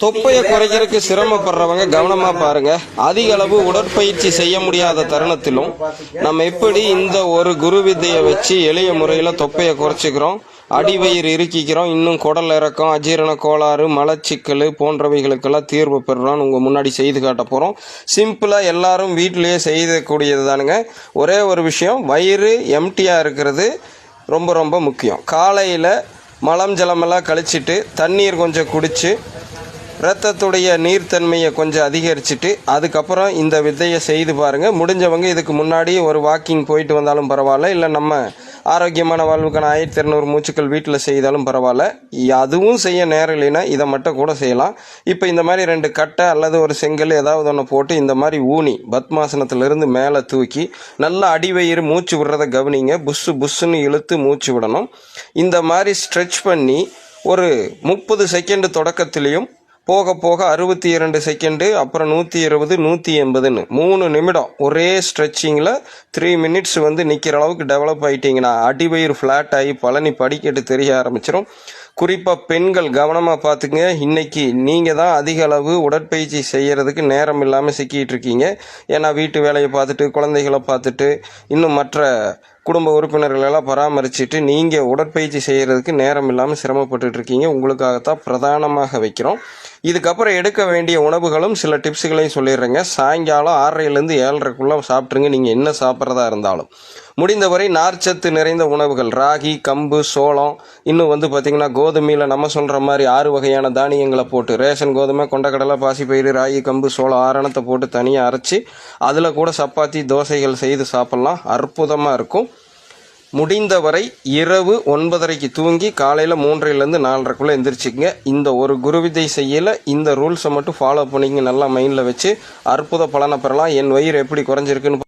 தொப்பையை குறைக்கிறதுக்கு சிரமப்படுறவங்க கவனமா பாருங்க. அதிக அளவு உடற்பயிற்சி செய்ய முடியாத தருணத்திலும் நம்ம எப்படி இந்த ஒரு குரு வித்தையை வச்சு எளிய முறையில தொப்பையை குறைச்சிக்கிறோம் அடிவயிறு இறுக்கிக்கிறோம் இன்னும் குடல் இறக்கம் அஜீரண கோளாறு மலச்சிக்கல் போன்றவைகளுக்கெல்லாம் தீர்வு பெறுறோம் உங்க முன்னாடி செய்து காட்ட போறோம். சிம்பிளா எல்லாரும் வீட்டிலேயே செய்யக்கூடியது தானுங்க ஒரே ஒரு விஷயம் வயிறு எம்டியா இருக்கிறது ரொம்ப ரொம்ப முக்கியம். காலையில் மலம் ஜலமெல்லாம் கழிச்சிட்டு தண்ணீர் கொஞ்சம் குடித்து ரத்தத்துடைய நீர்த்தன்மையை கொஞ்சம் அதிகரிச்சுட்டு அதுக்கப்புறம் இந்த வித்தையை செய்து பாருங்கள் முடிஞ்சவங்க இதுக்கு முன்னாடி ஒரு வாக்கிங் போயிட்டு வந்தாலும் பரவாயில்ல. இல்லை நம்ம ஆரோக்கியமான வாழ்வுக்கான ஆயிரத்தி இரநூறு மூச்சுக்கள் வீட்டில் செய்தாலும் பரவாயில்ல. அதுவும் செய்ய நேரம் இல்லைன்னா இதை மட்டும் கூட செய்யலாம். இப்போ இந்த மாதிரி ரெண்டு கட்டை அல்லது ஒரு செங்கல் ஏதாவது ஒன்று போட்டு இந்த மாதிரி ஊனி பத்மாசனத்திலிருந்து மேலே தூக்கி நல்லா அடிவயிறு மூச்சு விடுறத கவனிங்க. புஷ்ஷு புஷ்ஷுன்னு இழுத்து மூச்சு விடணும். இந்த மாதிரி ஸ்ட்ரெச் பண்ணி ஒரு முப்பது செகண்ட் தொடக்கத்திலையும் போக போக அறுபத்தி இரண்டு செகண்டு அப்புறம் நூற்றி இருபது நூற்றி எண்பதுன்னு மூணு நிமிடம் ஒரே ஸ்ட்ரெச்சிங்கில் த்ரீ மினிட்ஸ் வந்து நிற்கிற அளவுக்கு டெவலப் ஆகிட்டிங்கன்னா அடிவயிறு ஃப்ளாட் ஆகி பழனி படிக்கட்டு தெரிய ஆரம்பிச்சிடும் குறிப்பாக பெண்கள் கவனமாக பார்த்துங்க இன்றைக்கி நீங்கள் தான் அதிக அளவு உடற்பயிற்சி செய்கிறதுக்கு நேரம் இல்லாமல் சிக்கிட்டு இருக்கீங்க. ஏன்னா வீட்டு வேலையை பார்த்துட்டு குழந்தைகளை பார்த்துட்டு இன்னும் மற்ற குடும்ப உறுப்பினர்களெல்லாம் பராமரிச்சுட்டு நீங்கள் உடற்பயிற்சி செய்கிறதுக்கு நேரம் இல்லாமல் சிரமப்பட்டு இருக்கீங்க. உங்களுக்காகத்தான் பிரதானமாக வைக்கிறோம். இதுக்கப்புறம் எடுக்க வேண்டிய உணவுகளும் சில டிப்ஸுகளையும் சொல்லிடுறேங்க. சாயங்காலம் ஆறரைலேருந்து ஏழரைக்குள்ளே சாப்பிட்ருங்க நீங்கள் என்ன சாப்பிட்றதா இருந்தாலும். முடிந்தவரை நார்ச்சத்து நிறைந்த உணவுகள். ராகி கம்பு சோளம். இன்னும் வந்து பார்த்திங்கன்னா கோதுமையில் நம்ம சொல்கிற மாதிரி ஆறு வகையான தானியங்களை போட்டு ரேஷன் கோதுமை கொண்டக்கடலை பாசிப்பயிறு ராகி கம்பு சோளம் ஆரணத்தை போட்டு தனியாக அரைச்சி அதில் கூட சப்பாத்தி தோசைகள் செய்து சாப்பிட்லாம். அற்புதமாக இருக்கும். முடிந்தவரை இரவு ஒன்பதரைக்கு தூங்கி காலையில் மூன்றரைலேருந்து நாலரைக்குள்ளே எந்திரிச்சிக்கங்க. இந்த ஒரு குருவிதை செய்யல இந்த ரூல்ஸை மட்டும் ஃபாலோ பண்ணிங்க நல்லா மைண்டில் வச்சு அற்புத பலனை பெறலாம். என் வயிறு எப்படி குறைஞ்சிருக்குன்னு